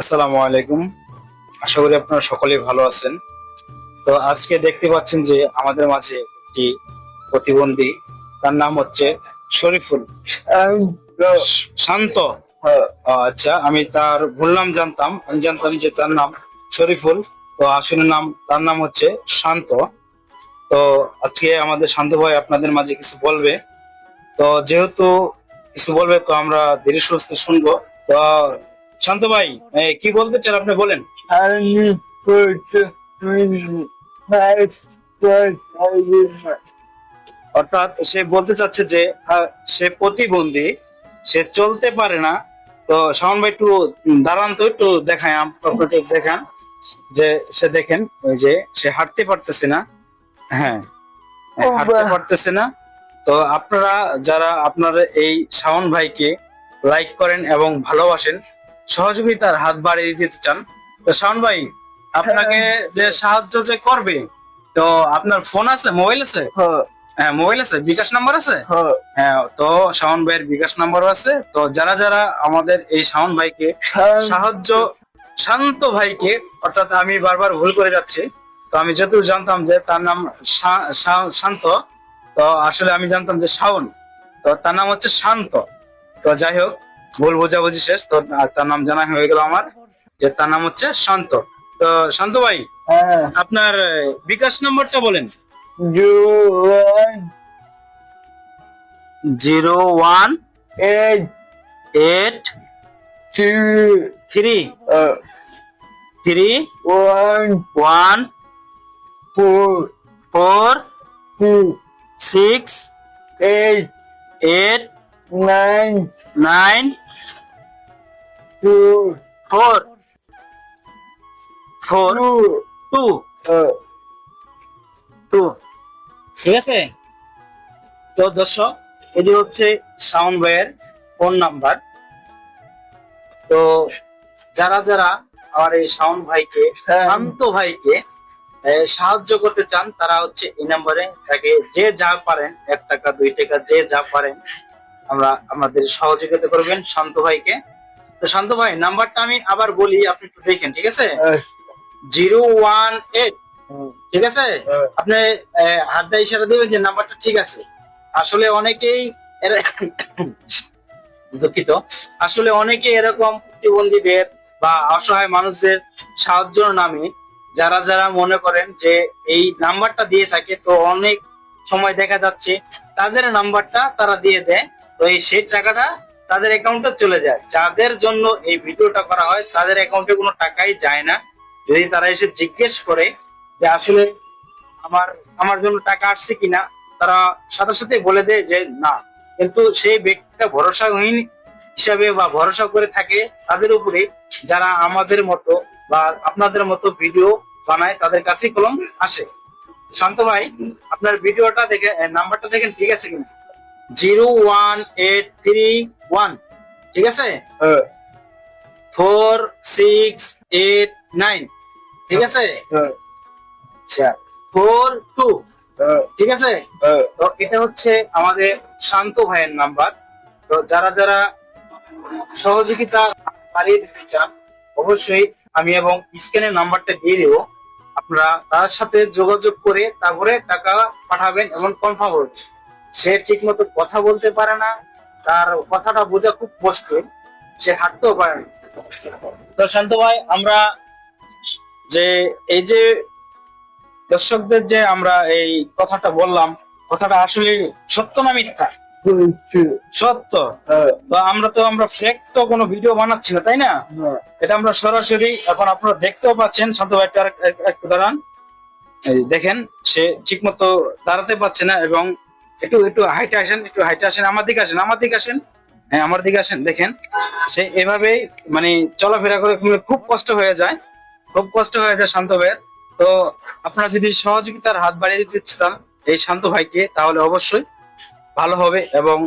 আসসালামু আলাইকুম। আশা করি আপনারা সকলেই ভালো আছেন। তো আজকে দেখতে পাচ্ছেন যে আমাদের মাঝে একটি প্রতিবন্ধী তার নাম হচ্ছে শরীফুল। শান্ত। আচ্ছা আমি তার ভুল নাম জানতাম। আমি জানতাম যে তার নাম শরীফুল। তো আসলে নাম তার নাম হচ্ছে শান্ত। তো আজকে আমাদের শান্ত ভাই আপনাদের মাঝে কিছু বলবে। তো যেহেতু কিছু বলবে তো আমরা ধীরে সুস্থ শুনব। তো শান্ত ভাই কি বলতে চান আপনি বলেন। অর্থাৎ সে বলতে চাচ্ছে যে সে প্রতিবন্ধী সে চলতে পারে না। তো শাওন ভাই একটু দাঁড়ান তো একটু দেখায় আপনাকে দেখান। যে সে দেখেন ওই যে সে হাঁটতে পারতেছে না। হ্যাঁ হাঁটতে পারতেছে না। তো আপনারা যারা আপনারা এই শাওন ভাইকে লাইক করেন এবং ভালোবাসেন সহযোগিতার হাত বাড়িয়ে দিতে চান। তো শাওন ভাই আপনাকে যে সাহায্য যে করবে তো আপনার ফোন আছে মোবাইল আছে? হ্যাঁ মোবাইল আছে বিকাশ নাম্বার আছে? হ্যাঁ তো শাওন ভাইয়ের বিকাশ নাম্বারও আছে। তো যারা যারা আমাদের এই শাওন ভাইকে সাহায্য শান্ত ভাইকে অর্থাৎ আমি বারবার ভুল করে যাচ্ছি তো আমি যতটুকু জানতাম যে তার নাম শান্ত তো আসলে আমি জানতাম যে শাওন তো তার নাম হচ্ছে শান্ত। তো যাই হোক ভুল বোঝাবুঝি শেষ। তো তার নাম জানা হয়ে গেল আমার যে তার নাম হচ্ছে শান্ত। তো শান্ত ভাই আপনার বিকাশ নাম্বারটা বলেন। Zero one eight three three one four six eight eight nine nine four four two two ঠিক আছে? তো দর্শক এটি হচ্ছে শাওন ভাইয়ের ফোন নাম্বার। তো যারা যারা আমার এই শাওন ভাইকে হ্যাঁ। শান্ত ভাইকে সাহায্য করতে চান তারা হচ্ছে এই নাম্বারে তাকে যে যা পারেন এক টাকা দুই টাকা যে যা পারেন আমরা আমাদের সহযোগিতা করবেন শান্ত ভাইকে। তো শান্ত ভাই নাম্বারটা আমি আবার বলি আপনি একটু দেখেন ঠিক আছে? জিরো ওয়ান এইট ঠিক আছে? আপনি হাত দিয়ে ইশারা দিবেন যে নাম্বারটা ঠিক আছে। আসলে অনেকেই দুঃখিত। আসলে অনেকে এরকম প্রতিবন্ধীদের বা অসহায় মানুষদের সাহায্যর নামে যারা যারা মনে করেন যে এই নাম্বারটা দিয়ে থাকে তো অনেক সময় দেখা যাচ্ছে তাদের নাম্বারটা তারা দিয়ে দেয়। তো এই সেই টাকাটা তাদের অ্যাকাউন্টে চলে যায়। যাদের জন্য এই ভিডিওটা করা হয়, তাদের অ্যাকাউন্টে কোনো টাকাই যায় না। যদি তারা এসে জিজ্ঞেস করে যে আসলে আমার আমার জন্য টাকা আসছে কিনা, তারা সাথে সাথে বলে দেয় যে না। কিন্তু সেই ব্যক্তিটা ভরসাহীন হিসাবে বা ভরসা করে থাকে তাদের উপরে, যারা আমাদের মতো বা আপনাদের মতো ভিডিও বানায়, তাদের কাছেই কলম আসে। শান্ত ভাই, আপনার ভিডিওটা দেখে নাম্বারটা দেখেন, ঠিক আছে কিনা? Zero one eight three one ঠিক আছে? ফোর সিক্স এইট নাইন ঠিক আছে? আচ্ছা ফোর টু ঠিক আছে? তো এটা হচ্ছে আমাদের শান্ত ভাইয়ের নাম্বার। তো যারা যারা সহযোগিতা বাড়িয়ে দিতে চান অবশ্যই আমি এবং স্ক্যানের নাম্বারটা দিয়ে দেবো। আপনারা তার সাথে যোগাযোগ করে তারপরে টাকা পাঠাবেন এবং কনফার্ম করবেন। সে ঠিক মতো কথা বলতে পারে না তার কথাটা বোঝা খুব মুশকিল সে হাঁটতেও পারে না। তো শান্ত ভাই আমরা যে এই যে দর্শকদের যে আমরা এই কথাটা বললাম কথাটা আসলে সত্য না মিথ্যা? সত্য। তো আমরা তো আমরা ফেক তো কোনো ভিডিও বানাচ্ছি না তাই না? এটা আমরা সরাসরি এখন আপনারা দেখতেও পাচ্ছেন। শান্ত ভাই একটু একটু দাঁড়ান। দেখেন সে ঠিক মতো দাঁড়াতে পারছে না এবং একটু একটু হাইটে আসেন, একটু হাইটে আসেন। আমার দিকে আসেন, আমার দিকে আসেন। হ্যাঁ আমার দিকে আসেন, দেখেন। সে এভাবেই মানে চলাফেরা করে খুব- কষ্ট হয়ে যায়। খুব কষ্ট হয়ে যায় শান্ত ভাইয়ের। তো আপনারা যদি সহযোগিতার হাত বাড়িয়ে দিতে চান এই শান্ত ভাইকে, তাহলে অবশ্যই ভালো হবে এবং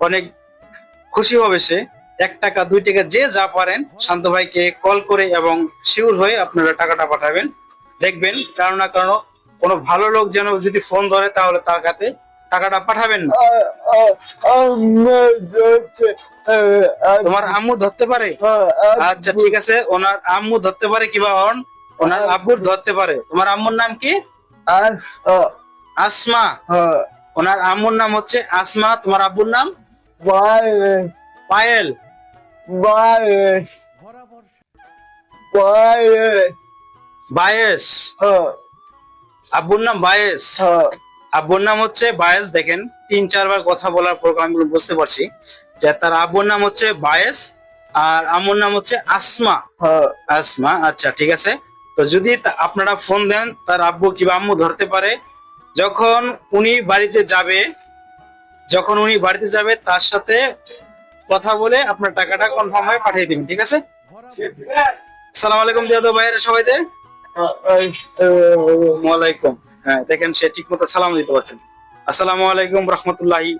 অনেক খুশি হবে সে। এক টাকা, দুই টাকা, যে যা পারেন শান্ত ভাইকে কল করে এবং শিওর হয়ে আপনারা টাকাটা পাঠাবেন। দেখবেন, কারণ না কারণ কোনো ভালো লোক যেন যদি ফোন ধরে তাহলে তার কাছে টাকাটা পাঠাবেন না। তোমার আম্মু ধরতে পারে? আচ্ছা ঠিক আছে। ওনার আম্মু ধরতে পারে কিবা হন? ওনার আব্বুর ধরতে পারে। তোমার আম্মুর নাম কি? আসমা। ওনার আম্মুর নাম হচ্ছে আসমা। তোমার আব্বুর নাম? পায়েল। বায়েস। আব্বুর নাম বায়েস। আব্বুর নাম হচ্ছে বায়েস দেখেন তিন চারবার কথা বলার পর আমি বুঝতে পারছি। যে তার আব্বুর নাম হচ্ছে বায়েস আর আম্মুর নাম হচ্ছে আসমা। আসমা আচ্ছা ঠিক আছে। তো যদি আপনারা ফোন দেন তার আব্বু কিংবা আম্মু ধরতে পারে। যখন উনি বাড়িতে যাবে যখন উনি বাড়িতে যাবে তার সাথে কথা বলে আপনার টাকাটা কনফার্ম হয়ে পাঠিয়ে দিবেন ঠিক আছে? সালাম আলাইকুম দিয়াদো ভাইয়ের সবাইতে ওয়ালাইকুম হ্যাঁ দেখেন সে ঠিক মতো সালাম দিতে পারছেন। আসসালামু আলাইকুম রহমতুল্লাহি